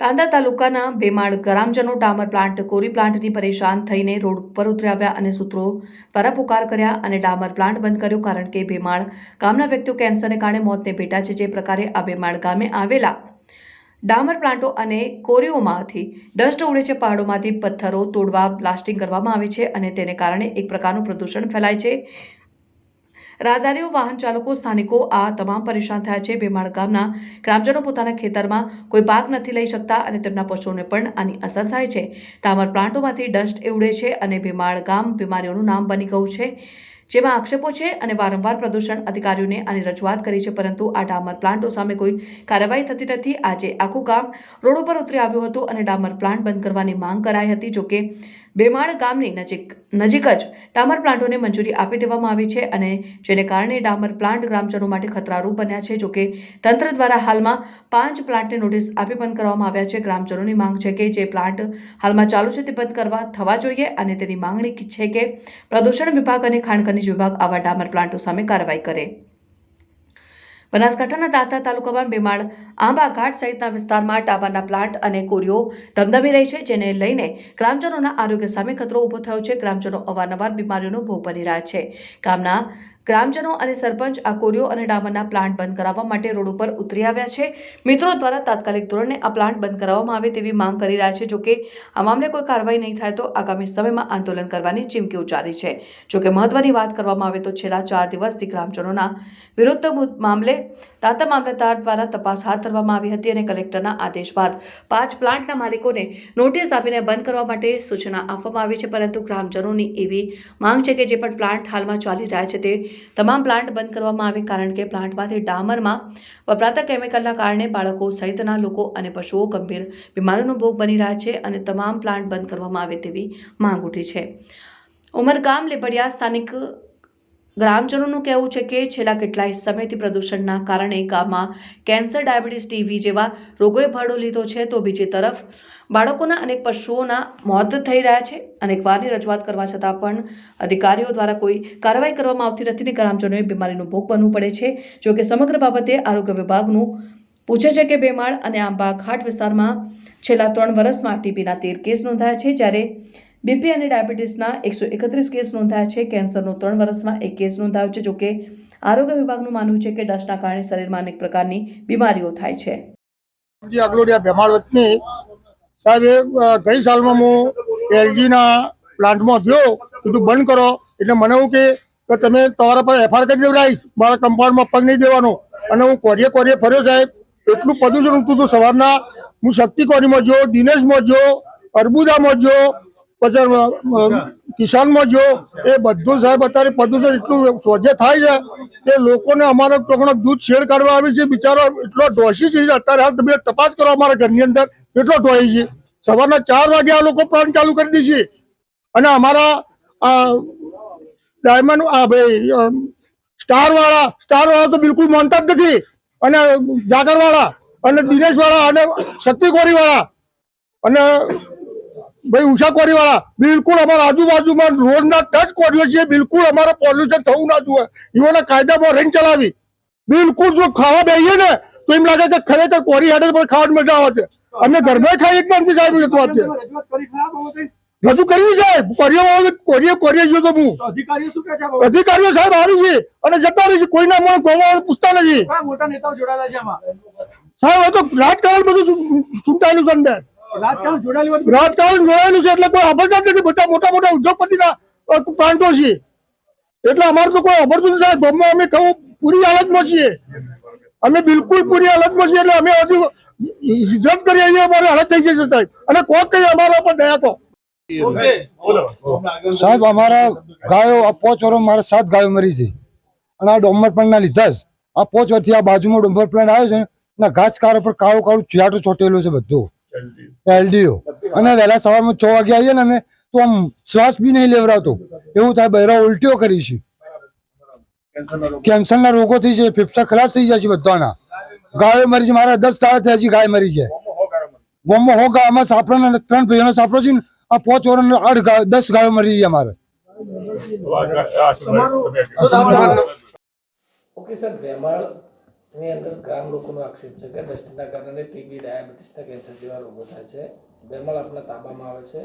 તાંદા તાલુકાના બેમાળ ગ્રામજનો ડામર પ્લાન્ટ, કોરી પ્લાન્ટની પરેશાન થઈને રોડ ઉપર ઉતરી આવ્યા અને સૂત્રો દ્વારા પુકાર કર્યા અને ડામર પ્લાન્ટ બંધ કર્યો કારણ કે બેમાળ ગામના વ્યક્તિઓ કેન્સરને કારણે મોતને ભેટા છે જે પ્રકારે આ બેમાળ ગામે આવેલા. ડામર પ્લાન્ટો અને કોરીઓમાંથી ડસ્ટ ઉડે છે, પહાડોમાંથી પથ્થરો તોડવા, બ્લાસ્ટિંગ કરવામાં આવે છે અને તેને કારણે એક પ્રકારનું પ્રદૂષણ ફેલાય છે. રાહદારીઓ, વાહન ચાલકો, સ્થાનિકો આ તમામ પરેશાન થયા છે. બેમાળ ગામના ગ્રામજનો પોતાના ખેતરમાં કોઈ પાક નથી લઈ શકતા અને તેમના પશુઓને પણ આની અસર થાય છે. ડામર પ્લાન્ટોમાંથી ડસ્ટ એવડે છે અને બેમાળ ગામ બીમારીઓનું નામ બની ગયું છે. જેમાં આક્ષેપો છે અને વારંવાર પ્રદૂષણ અધિકારીઓને આની રજૂઆત કરી છે, પરંતુ આ ડામર પ્લાન્ટો સામે કોઈ કાર્યવાહી થતી નથી. આજે આખું ગામ રોડ ઉપર ઉતરી આવ્યું હતું અને ડામર પ્લાન્ટ બંધ કરવાની માંગ કરાઈ હતી. જોકે બેમાળ ગામની નજીક નજીક જ ડામર પ્લાન્ટોને મંજૂરી આપી દેવામાં આવી છે અને જેને કારણે ડામર પ્લાન્ટ ગ્રામજનો માટે ખતરારૂપ બન્યા છે. જોકે તંત્ર દ્વારા હાલમાં પાંચ પ્લાન્ટને નોટિસ આપી બંધ કરવામાં આવ્યા છે. ગ્રામજનોની માંગ છે કે જે પ્લાન્ટ હાલમાં ચાલુ છે તે બંધ કરવા થવા જોઈએ અને તેની માંગણી છે કે પ્રદૂષણ વિભાગ અને ખાણ ખનિજ વિભાગ આવા ડામર પ્લાન્ટો સામે કાર્યવાહી કરે. બનાસકાંઠાના દાંતા તાલુકામાં બેમાળ આંબા ઘાટ સહિતના વિસ્તારમાં ટાવરના પ્લાન્ટ અને કોરીઓ ધમધમી રહી છે, જેને લઈને ગ્રામજનોના આરોગ્ય સામે ખતરો ઊભો થયો છે. ગ્રામજનો અવારનવાર બીમારીઓનો ભોગ બની રહ્યા છે. ગામના ગ્રામજનો અને સરપંચ આ કોરિયો અને ડામરના પ્લાન્ટ બંધ કરાવવા માટે રોડ ઉપર ઉતરી આવ્યા છે. મિત્રો દ્વારા તાત્કાલિક ધોરણે આ પ્લાન્ટ બંધ કરાવવામાં આવે તેવી માંગ કરી રહ્યા છે. જોકે આ મામલે કોઈ કાર્યવાહી નહીં થાય તો આગામી સમયમાં આંદોલન કરવાની ચીમકી ઉચ્ચારી છે. જોકે મહત્વની વાત કરવામાં આવે તો છેલ્લા ચાર દિવસથી ગ્રામજનોના વિરુદ્ધ મામલે તાતા મામલતદાર દ્વારા તપાસ હાથ ધરવામાં આવી હતી અને કલેક્ટરના આદેશ બાદ પાંચ પ્લાન્ટના માલિકોને નોટિસ આપીને બંધ કરવા માટે સૂચના આપવામાં આવી છે. પરંતુ ગ્રામજનોની એવી માંગ છે કે જે પણ પ્લાન્ટ હાલમાં ચાલી રહ્યા છે તે તમામ પ્લાન્ટ બંધ કરવામાં આવે કારણ કે પ્લાન્ટમાંથી ડામરમાં વપરાતા કેમિકલના કારણે બાળકો સહિતના લોકો અને પશુઓ ગંભીર બીમારીનો ભોગ બની રહ્યા છે અને તમામ પ્લાન્ટ બંધ કરવામાં આવે તેવી માંગ ઉઠી છે. ઉમરગામ લેબડિયા સ્થાનિક ગ્રામજનોનું કહેવું છે કે છેલ્લા કેટલાય સમયથી પ્રદૂષણના કારણે ગામમાં કેન્સર, ડાયાબિટીસ ટીવી જેવા રોગોએ ભાડો લીધો છે. તો બીજી તરફ, બાળકોના અનેક પશુઓના મોત થઈ રહ્યા છે. અનેક વારની રજૂઆત કરવા છતાં પણ અધિકારીઓ દ્વારા કોઈ કાર્યવાહી કરવામાં આવતી નથી ને ગ્રામજનોએ બીમારીનો ભોગ બનવું પડે છે. જો કે સમગ્ર બાબતે આરોગ્ય વિભાગનું પૂછે છે કે બેમાળ અને આંબા ઘાટ વિસ્તારમાં છેલ્લા ત્રણ વર્ષમાં ટીબીના તેર કેસ નોંધાયા છે. જ્યારે બીપી અને ડાયાબિટીસના એકસો એકત્રીસ કેસ નોંધાયા છે. કેન્સરનો ત્રણ વર્ષમાં એક કેસ નોંધાયો છે, જોકે આરોગ્ય વિભાગનું માનવું છે કે ડસ્ટના કારણે શરીરમાં અનેક પ્રકારની બીમારીઓ થાય છે. જે અગલોડિયા ભેમાળ વતની સાહેબ ગઈ સાલમાં હું એલજીના પ્લાન્ટમાં ગયો બધું બંધ કરો. એટલે મને એવું કે તમે તમારા પર એફઆર કરી દેવડાવીશ મારા કમ્પાઉન્ડમાં પગ નહીં દેવાનો. અને હું કોરીએ કોરીએ ફર્યો સાહેબ. એટલું પ્રદૂષણ ઉઠતું હતું સવારના. હું શક્તિ કોરીમાં જો દિનેશમાં જો અર્બુદામાં જો પછી કિસાનમાં જો એ બધું સાહેબ અત્યારે પ્રદૂષણ એટલું સોજે થાય છે એ લોકોને અમારે ટોકણો દૂધ શેડ કરવા આવે છે બિચારો એટલો ઢોસી છે અત્યારે હાલ તમે તપાસ કરો અમારા ઘરની અંદર કેટલો ઢોસી છે. સવારના ચાર વાગે આ લોકો પ્લાન ચાલુ કરી દે છે. અને અમારા આ ડાયમંડ આ ભાઈ સ્ટાર વાળા સ્ટાર વાળા તો બિલકુલ માનતા જ નથી. અને જાગર વાળા અને દિનેશ વાળા અને શક્તિકોરી વાળા અને ભાઈ ઉષા કોરી વાળા બિલકુલ અમારા આજુબાજુમાં રોડના ટચ કોરીઓ છીએ બિલકુલ અમારે પોલ્યુશન થવું ના જોઈએ એવાના કાયદામાં રહીને ચલાવી બિલકુલ જો ખાવા બેહીએ ને તો એમ લાગે કે ખરેખર કોરી હાડે પણ ખાવાની મજા આવે છે અમે ગરબે ખાઈ એક નથી સાહેબ એ તો વાત છે રજૂ કર્યું સાહેબ કોરીઓ કોરીઓ કોરીએ ગયો તો હું અધિકારીઓ સાહેબ આવી છે અને જતા રહી છે કોઈના મને ગોવા પૂછતા નથી મોટા નેતાઓ જોડાયેલા છે સાહેબ હવે તો રાજકારણ બધું સુંટાયેલું છે અંદર રાજકારણ જોડાયેલી છે એટલે કોઈ અભરતા જ નથી બધા મોટા મોટા ઉદ્યોગપતિના પ્લાન્ટો છે. એટલે અમારે તો કોઈ અભરતું નથી સાહેબ. ગામમાં અમે કહું પૂરી હાલતમાં છીએ. અમે બિલકુલ પૂરી હાલતમાં છીએ એટલે અમે હજુ ઇજ્જત કરી અહીંયા અમારે હાલત થઈ જશે સાહેબ. અને કોક કઈ અમારા પર દયા તો. સાહેબ અમારા ગાયો આ પોચ વર્ષ મારે સાત ગાયો મરી છે. અને આ ડોમર પ્લાન્ટ લીધા જ. આ પોચ વર્ષથી આ બાજુમાં ડોમર પ્લાન્ટ આવ્યો છે ને ઘાસકારો પર કાળું કાળું ચિયાટું ચોટેલું છે બધું. એલડીઓ અને વહેલા સવારમાં છ વાગે આવીએ ને અમે તો આમ શ્વાસ બી નહીં લેવડાવતો. એવું થાય બહેરા ઉલટીઓ કરી છે. કેન્સરના રોગો. થઈ છે ફેફસા ખલાસ થઈ જાય છે બધાના. ગાયો મરી છે મારા દસ તાળા થયા છે ગાય મરી છે. બોમ્બો હો ગાય અમારા સાપડાના ત્રણ ભાઈઓનો સાપડો છે ને આ પોચ વર્ષ આઠ ગાય દસ ગાયો મરી છે અમારે. ઓકે સર એની અંદર ગામ લોકોનો આક્ષેપ છે કે ડસ્ટના કારણે ટીબી ડાયાબિટીસના કેન્સર જેવા રોગો થાય છે બેમાળ આપણા તાબામાં આવે છે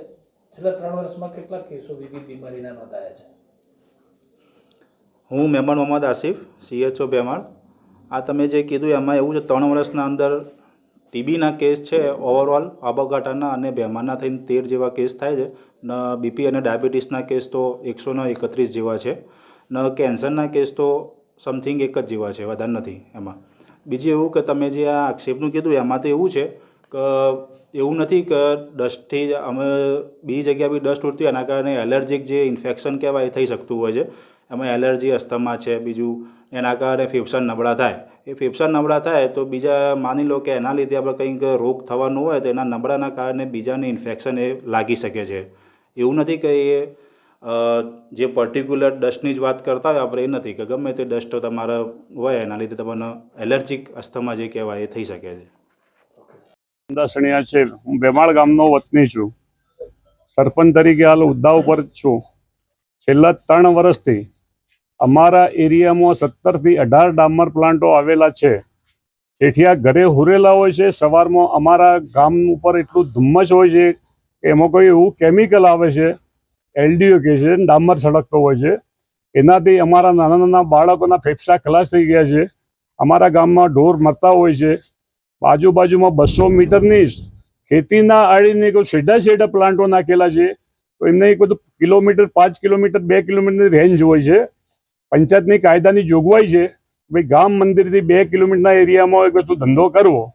છેલ્લા ત્રણ વર્ષમાં કેટલા કેસો વિવિધ બીમારીના નોંધાયા છે હું મહેમાન મોહમ્મદ આસિફ સીએચઓ બેમાળ આ તમે જે કીધું, એમાં એવું છે, ત્રણ વર્ષના અંદર ટીબીના કેસ છે ઓવરઓલ આબાઘાટાના અને બેમારના થઈને તેર જેવા કેસ થાય છે. ન બીપી અને ડાયાબિટીસના કેસ તો એકસો ને એકત્રીસ જેવા છે. ન કેન્સરના કેસ તો સમથિંગ એક જ જેવા છે વધારે નથી એમાં. બીજું એવું કે તમે જે આ આક્ષેપનું કીધું, એમાં તો એવું છે કે એવું નથી કે ડસ્ટથી અમે બીજી જગ્યા બી ડસ્ટ ઉડતી એના કારણે એલર્જીક જે ઇન્ફેક્શન કહેવાય એ થઈ શકતું હોય છે. એમાં એલર્જી અસ્થમા છે, બીજું એના કારણે ફેફસા નબળા થાય. એ ફેફસા નબળા થાય તો બીજા માની લો કે એના લીધે આપણે કંઈક રોગ થવાનો હોય તો એના નબળાના કારણે બીજાને ઇન્ફેક્શન એ લાગી શકે છે. એવું નથી કે એ જે પર્ટિક્યુલર ડસ્ટની જ વાત કરતા હોય, આપણે એ નથી કે ગમે તે ડસ્ટ તમારા હોય, એના લીધે તમને એલર્જીક અસ્થમા જે કહેવાય એ થઈ શકે છે. દસણિયા છે. હું બેમાળ ગામનો વતની છું. સરપંચ તરીકે હાલ હોદ્દા ઉપર છું. છેલ્લા ત્રણ વર્ષથી અમારા એરિયામાં સત્તરથી અઢાર ડામર પ્લાન્ટો આવેલા છે. આ ઘરે હુરેલા હોય છે. સવારમાં અમારા ગામ ઉપર એટલું ધુમ્મસ હોય છે કે એમાં કોઈ એવું કેમિકલ આવે છે એલડીઓ કે છે, ડામર સળગતો હોય છે. એનાથી અમારા નાના નાના બાળકોના ફેફસા ખલાસ થઈ ગયા છે. અમારા ગામમાં ઢોર મરતા હોય છે. આજુબાજુમાં બસો મીટરની ખેતીના આડીને કોઈ સીધા સીધા પ્લાન્ટો નાખેલા છે. તો એમને એક બધું કિલોમીટર, પાંચ કિલોમીટર, બે કિલોમીટરની રેન્જ હોય છે. પંચાયતની કાયદાની જોગવાઈ છે. ભાઈ, ગામ મંદિરથી બે કિલોમીટરના એરિયામાં એક વસ્તુ ધંધો કરવો.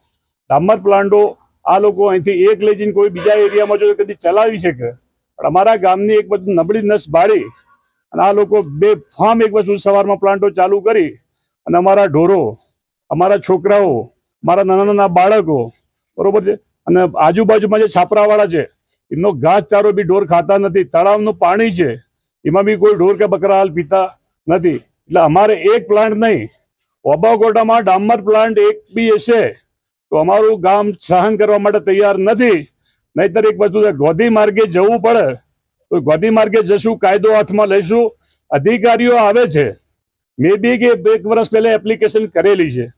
ડામર પ્લાન્ટો આ લોકો અહીંથી એક લઈ જઈને કોઈ બીજા એરિયામાં જો કદી ચલાવી શકે. પણ અમારા ગામની એક બધું નબળી નસ બાળી અને આ લોકો બે ફાર્મ એક વસ્તુ સવારમાં પ્લાન્ટો ચાલુ કરી અને અમારા ઢોરો, અમારા છોકરાઓ, મારા નાના નાના બાળકો, બરોબર છે? અને આજુબાજુમાં જે છાપરાવાળા છે, એમનો ઘાસચારો બી ઢોર ખાતા નથી, તળાવનું પાણી છે, એમાં બી કોઈ ઢોર કે બકરા હાલ પીતા નથી. એટલે અમારે એક પ્લાન્ટ નહીં, ઓબાગોટામાં ડામર પ્લાન્ટ એક બી હશે, તો અમારું ગામ સહન કરવા માટે તૈયાર નથી. નહીતર એક છે, ગોધી માર્ગે જવું પડે, તો ગોધી માર્ગે જશું, કાયદો હાથમાં લઈશું, અધિકારીઓ આવે છે. મે બી કે એક વર્ષ પહેલા એપ્લિકેશન કરેલી છે.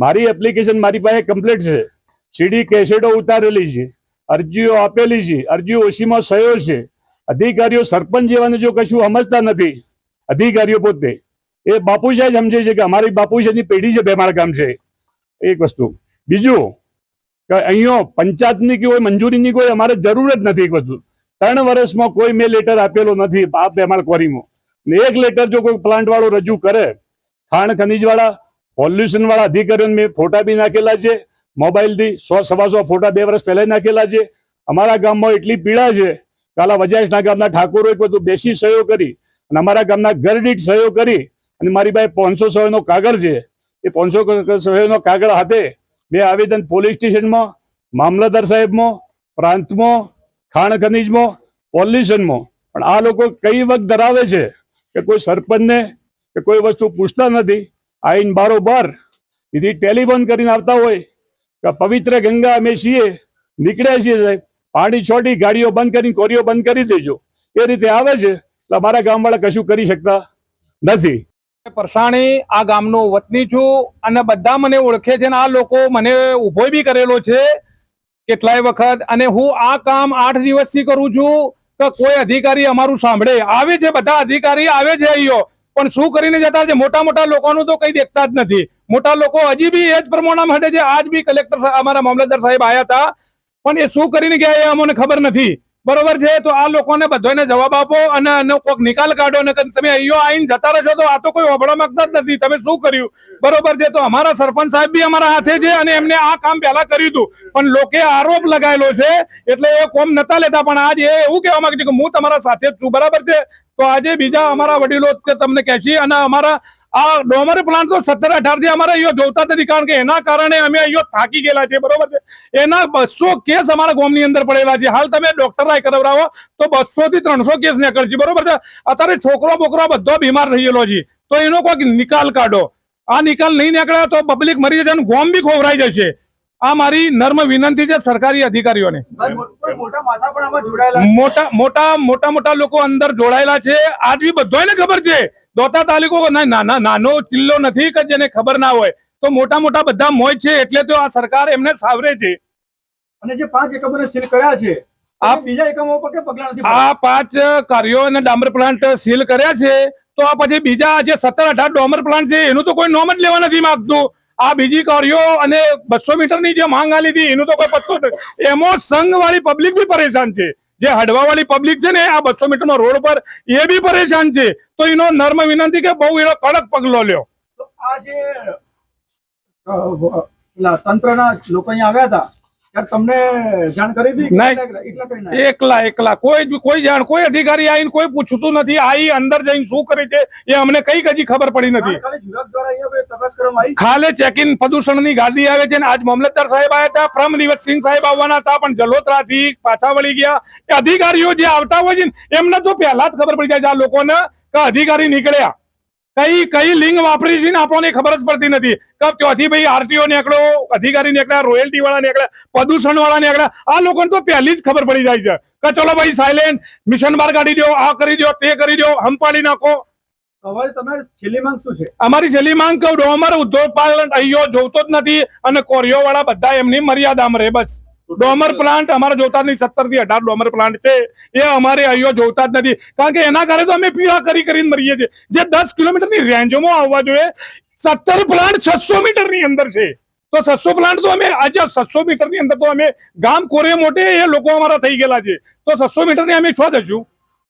મારી એપ્લિકેશન મારી પાસે કમ્પ્લીટ છે. સીડી કેસેટો ઉતારેલી છે. અરજીઓ આપેલી છે. અરજીઓ ઓછીમાં સહયો છે. અધિકારીઓ સરપંચ જેવાને જો કશું સમજતા નથી, અધિકારીઓ પોતે, એ બાપુશાહ જ સમજે છે કે અમારી બાપુશાહની પેઢી છે બેમાળ ગામ છે. એક વસ્તુ. બીજું કે અહીંયો પંચાયતની કોઈ મંજૂરીની કોઈ અમારે જરૂર જ નથી વસ્તુ ત્રણ વર્ષમાં કોઈ મેં લેટર આપેલો નથી આ બેમાળ ક્વોરીમાં ને એક લેટર જો કોઈ પ્લાન્ટ વાળો રજૂ કરે, ખાણ ખનીજ વાળા પોલ્યુશન વાળા અધિકારીઓને મેં ફોટા બી નાખેલા છે મોબાઈલથી સો, સવા સો ફોટા બે વર્ષ પહેલા નાખેલા છે. અમારા ગામમાં એટલી પીડા છે કાલા વજાસના ગામના ઠાકોરો એક બધું બેસી સહયો કરી અને અમારા ગામના ઘર દીઠ સહયો કરી અને મારી પાસે પાંચસો સહયોગનો કાગળ છે. એ પાંચસો સહયોગનો કાગળ હાથે બે આવેદન પોલીસ સ્ટેશનમાં, મામલતદાર સાહેબમાં, પ્રાંતમાં, ખાણ ખનીજમાં પોલ્યુશનમાં પણ આ લોકો કઈ વખત ધરાવે છે કે કોઈ સરપંચને કે કોઈ વસ્તુ પૂછતા નથી? આઈન બારોબાર એથી ટેલિફોન કરીને આવતા હોય કે પવિત્ર ગંગા અમે છીએ, નીકળ્યા છીએ સાહેબ. પાણી છોડી ગાડીઓ બંધ કરીને, કોરીઓ બંધ કરી દેજો. એ રીતે આવે છે. એટલે અમારા ગામવાળા કશું કરી શકતા નથી. પરસાણી આ ગામનો વતની છું અને બધા મને ઓળખે છે અને આ લોકો મને ઊભો બી કરેલો છે કેટલાય વખત. અને હું આ કામ આઠ દિવસથી કરું છું કે કોઈ અધિકારી અમારું સાંભળે. આવે છે, બધા અધિકારી આવે છે અહીંયો. પણ શું કરીને જતા છે? મોટા મોટા લોકોનું તો કઈ દેખતા જ નથી. મોટા લોકો હજી બી એ જ પ્રમાણમાં માટે છે આજ બી કલેક્ટર અમારા મામલતદાર સાહેબ આવ્યા હતા. પણ એ શું કરીને ગયા એ અમને ખબર નથી. બરોબર છે? તો આ લોકોને બધાને જવાબ આપો અને આનો કોઈક નિકાલ કાઢો ને તમે અહીંયા આવીને જતા રહેશો તો આ તો કોઈ ઓબળા માંગતા જ નથી. તમે શું કર્યું? બરોબર છે? તો અમારા સરપંચ સાહેબ બી અમારા હાથે છે અને એમને આ કામ પહેલા કર્યું હતું. પણ લોકે આરોપ લગાયેલો છે, એટલે એ કોમ નતા લેતા. પણ આજ એવું કહેવા માંગે કે હું તમારા સાથે જ છું. બરાબર છે? તો આજે બીજા અમારા વડીલો તમને કહેશી અને અમારા આ ડોમર પ્લાન્ટ તો સત્તર અઢારથી અમારે અહીંયા જોતા નથી કારણ કે એના કારણે અમે અહીંયા થાકી ગયેલા છે બરોબર છે? એના બસો કેસ અમારા ગામની અંદર પડેલા છે. હાલ તમે ડોક્ટર કરાવરાવો તો બસો થી ત્રણસો કેસ નીકળશે બરોબર છે? અત્યારે છોકરો બોકરો બધો બીમાર થયેલો છે. તો એનો કોઈક નિકાલ કાઢો. આ નિકાલ નહીં નીકળ્યા તો પબ્લિક મરી જશે અને ગોમ બી ખોવરાઈ જશે. આ મારી નર્મ વિનંતી છે સરકારી અધિકારીઓને. મોટા મોટા મોટા મોટા લોકો અંદર જોડાયેલા છે. આજ બી બધાને ખબર છે. દોતા તાલુકો નાનો કિલ્લો નથી કે જેને ખબર ના હોય. તો મોટા મોટા બધા મોજ છે એટલે તો આ સરકાર એમને સાવરે છે. અને જે પાંચ એકમોને સીલ કર્યા છે આ- આ બીજા એકમો પર કે પગલા નથી આ પાંચ કાર્યો અને ડામર પ્લાન્ટ સીલ કર્યા છે તો આ પછી બીજા જે સત્તર અઢાર ડોમર પ્લાન્ટ છે એનું તો કોઈ નોમ જ લેવા નથી માંગતું. આ બીજી કાર્યો અને બસો મીટરની જે માંગ આલી હતી એનું તો કોઈ પત્તો એમાં સંઘ વાળી પબ્લિક બી પરેશાન છે. જે હડવા વાળી પબ્લિક છે ને, આ બસો મીટરનો રોડ પર, એ બી પરેશાન છે. તો એનો નર્મ વિનંતી કે બહુ એનો કડક પગલો લ્યો. આ જે તંત્રના લોકો અહીંયા આવ્યા હતા એકલા- એકલા. કોઈ કોઈ જાણ કોઈ અધિકારી આવીને કોઈ પૂછતું નથી. આઈ અંદર જઈને શું કરે છે એ અમને કઈ હજી ખબર પડી નથી. ખાલી ખાલે ચેકિન પ્રદૂષણની ગાડી આવે છે ને આજ મામલતદાર સાહેબ આવ્યા હતા પ્રમ સિંહ સાહેબ આવવાના હતા પણ જલોત્રાથી પાછા વળી ગયા. એ અધિકારીઓ જે આવતા હોય છે એમને તો પહેલા જ ખબર પડી જાય આ લોકોને કે અધિકારી નીકળ્યા. કઈ કઈ લિંગ વાપરી છે ને આપણને ખબર જ પડતી નથી. કે ત્યાંથી ભાઈ આરટીઓ નીકળ્યો અધિકારી નીકળ્યા રોયલ્ટી વાળા નીકળ્યા પ્રદૂષણ વાળા નીકળ્યા આ લોકોને તો પહેલી જ ખબર પડી જાય છે કે ચલો ભાઈ સાયલેન્ટ મિશન બાર કાઢી દો આ કરી દો તે કરી દો હંપાડી નાખો. હવે તમારી છેલ્લી માંગ શું છે? અમારી છેલ્લી માંગ કહું ડોમર ઉદ્યોગ પાલન અહીંયો જોતો જ નથી અને કોરિયો વાળા બધા એમની મર્યાદામાં રહે બસ. ડોમર પ્લાન્ટ અમારે જોતા જ નહીં સત્તરથી અઢાર ડોમર પ્લાન્ટ છે. એ અમારે અહીંયો જોતા જ નથી. કારણ કે એના કારણે તો અમે પીવા કરી કરીને મરીએ છીએ. જે દસ કિલોમીટરની રેન્જમાં આવવા જોઈએ, સત્તર પ્લાન્ટ છસો મીટરની અંદર છે. તો છસો પ્લાન્ટ તો અમે, આજે છસો મીટરની અંદર તો અમે ગામ કોરે મોટે એ લોકો અમારા થઈ ગયેલા છે. તો છસો મીટરની અમે છો જશું